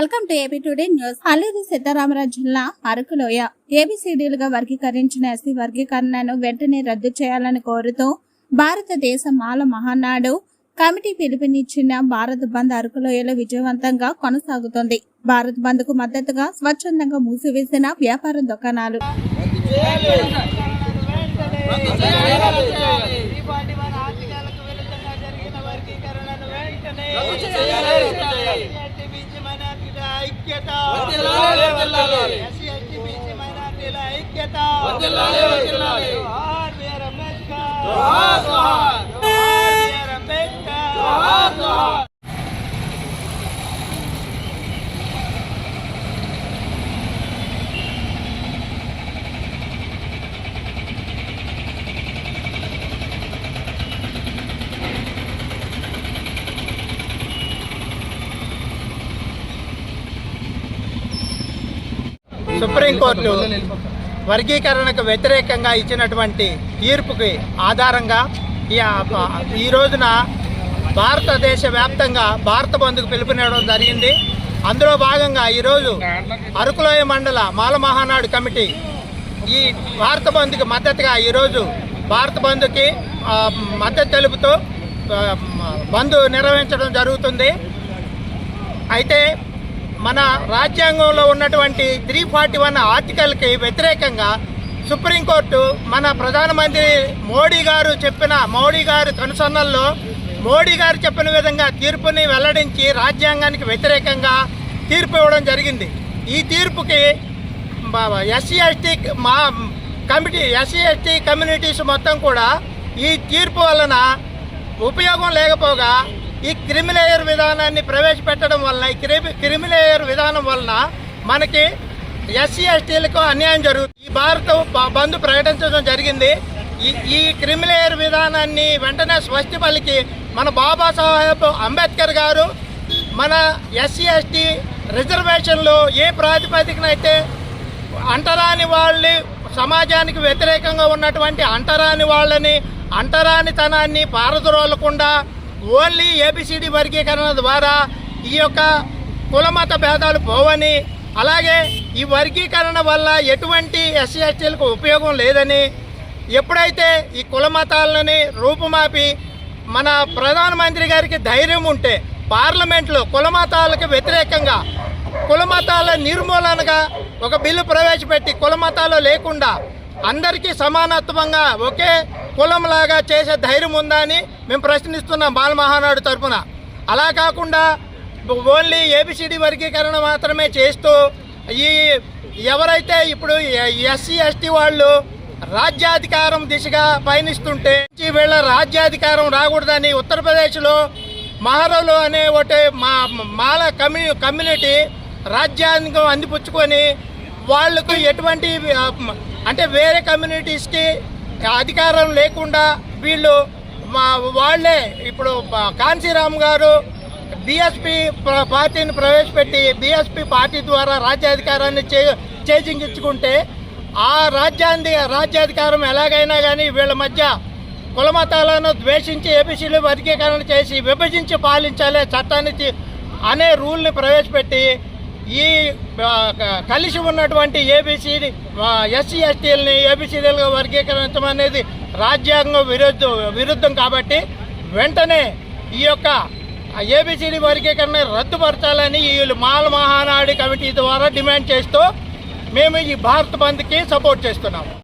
Welcome to AP today news. Alluri Sitaramaraju జిల్లా Arakuloya. ఏబిసిడీలుగా వర్గీకరించిన SC వర్గీకరణను వెంటనే రద్దు చేయాలని కోరుతూ భారతదేశ మాల మహానాడు కమిటీ పిలుపునిచ్చిన భారత్ బంద్ అరకులోయలో విజయవంతంగా కొనసాగుతోంది. భారత్ బంద్కు మద్దతుగా స్వచ్ఛందంగా మూసివేసిన వ్యాపార దుకాణాలు. వెంటనే ఐక్యత. ఎస్సీ ఎస్టీ బీసీ మైనార్టీల ఐక్యత. జోహార్ బిఆర్ అంబేద్కర్. సుప్రీంకోర్టు వర్గీకరణకు వ్యతిరేకంగా ఇచ్చినటువంటి తీర్పుకి ఆధారంగా ఈ ఈ రోజున భారతదేశ వ్యాప్తంగా భారత బంధుకు పిలుపునివ్వడం జరిగింది. అందులో భాగంగా ఈరోజు అరకులోయ మండల మాల మహానాడు కమిటీ ఈ భారత బంద్కి మద్దతుగా ఈరోజు భారత బంధుకి మద్దతు తెలుపుతూ బంధు బంద్ నిర్వహించడం జరుగుతుంది. అయితే మన రాజ్యాంగంలో ఉన్నటువంటి త్రీ ఫార్టీ వన్ ఆర్టికల్కి వ్యతిరేకంగా సుప్రీంకోర్టు మన ప్రధానమంత్రి మోడీ గారు చెప్పిన మోడీ గారి కనుసన్నల్లో మోడీ గారు చెప్పిన విధంగా తీర్పుని వెల్లడించి రాజ్యాంగానికి వ్యతిరేకంగా తీర్పు ఇవ్వడం జరిగింది. ఈ తీర్పుకి ఎస్సీ ఎస్టీ మా కమిటీ ఎస్సీ ఎస్టీ కమ్యూనిటీస్ మొత్తం కూడా ఈ తీర్పు వలన ఉపయోగం లేకపోగా ఈ క్రిమిలేయర్ విధానాన్ని ప్రవేశపెట్టడం వలన ఈ క్రిమి క్రిమిలేయర్ విధానం వలన మనకి ఎస్సీ ఎస్టీలకు అన్యాయం జరుగుతుంది. ఈ భారత బంధు బంద్ ప్రకటించడం జరిగింది. ఈ ఈ క్రిమిలేయర్ విధానాన్ని వెంటనే స్వస్తి పలికి మన బాబాసాహెబ్ అంబేద్కర్ గారు. మన ఎస్సీ ఎస్టీ రిజర్వేషన్లు ఏ ప్రాతిపదికన అయితే అంటరాని వాళ్ళని సమాజానికి వ్యతిరేకంగా ఉన్నటువంటి అంటరాని వాళ్ళని అంటరానితనాన్ని పారద్రోలకుండా ఓన్లీ ఏబిసిడి వర్గీకరణ ద్వారా ఈ యొక్క కులమత భేదాలు పోవని అలాగే ఈ వర్గీకరణ వల్ల ఎటువంటి ఎస్సీ ఎస్టీలకు ఉపయోగం లేదని ఎప్పుడైతే ఈ కులమతాలని రూపుమాపి మన ప్రధానమంత్రి గారికి ధైర్యం ఉంటే పార్లమెంట్లో కులమతాలకు వ్యతిరేకంగా కులమతాల నిర్మూలనగా ఒక బిల్లు ప్రవేశపెట్టి కుల మతాలు లేకుండా అందరికీ సమానత్వంగా ఒకే కులంలాగా చేసే ధైర్యం ఉందా అని మేము ప్రశ్నిస్తున్నాం బాల మహానాడు తరఫున అలా కాకుండా ఓన్లీ ఏబిసిడి వర్గీకరణ మాత్రమే చేస్తూ ఈ ఎవరైతే ఇప్పుడు ఎస్సీ ఎస్టీ వాళ్ళు రాజ్యాధికారం దిశగా పయనిస్తుంటే ఈ వీళ్ళ రాజ్యాధికారం రాకూడదని ఉత్తరప్రదేశ్లో మహారాలు అనే ఒకటి మా మాల కమ్యూ కమ్యూనిటీ రాజ్యాంగం అందిపుచ్చుకొని వాళ్ళకు ఎటువంటి అంటే వేరే కమ్యూనిటీస్కి అధికారం లేకుండా వీళ్ళు మా వాళ్ళే ఇప్పుడు కాంచీరామ్ గారు బీఎస్పీ పార్టీని ప్రవేశపెట్టి బీఎస్పీ పార్టీ ద్వారా రాజ్యాధికారాన్ని చే చేజించుకుంటే ఆ రాజ్యాంగ రాజ్యాధికారం ఎలాగైనా కానీ వీళ్ళ మధ్య కులమతాలను ద్వేషించి ఏబీసీలు వర్గీకరణ చేసి విభజించి పాలించాలి చట్టాన్ని అనే రూల్ని ప్రవేశపెట్టి ఈ కలిసి ఉన్నటువంటి ఏబీసీ ఎస్సీ ఎస్టీలని ఏబీసీలుగా వర్గీకరించడం అనేది రాజ్యాంగం విరుద్ధ విరుద్ధం కాబట్టి వెంటనే ఈ యొక్క ఏబిసిడి వర్గీకరణ రద్దుపరచాలని ఈ మాల మహానాడు కమిటీ ద్వారా డిమాండ్ చేస్తూ మేము ఈ భారత్ బంద్కి సపోర్ట్ చేస్తున్నాము.